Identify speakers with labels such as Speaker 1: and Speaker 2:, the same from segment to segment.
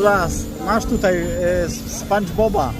Speaker 1: Las, masz tutaj e, SpongeBoba.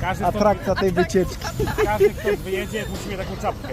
Speaker 2: Każdy,
Speaker 1: Atrakcja tej wycieczki.
Speaker 2: każdy kto wyjedzie, musi mieć taką czapkę.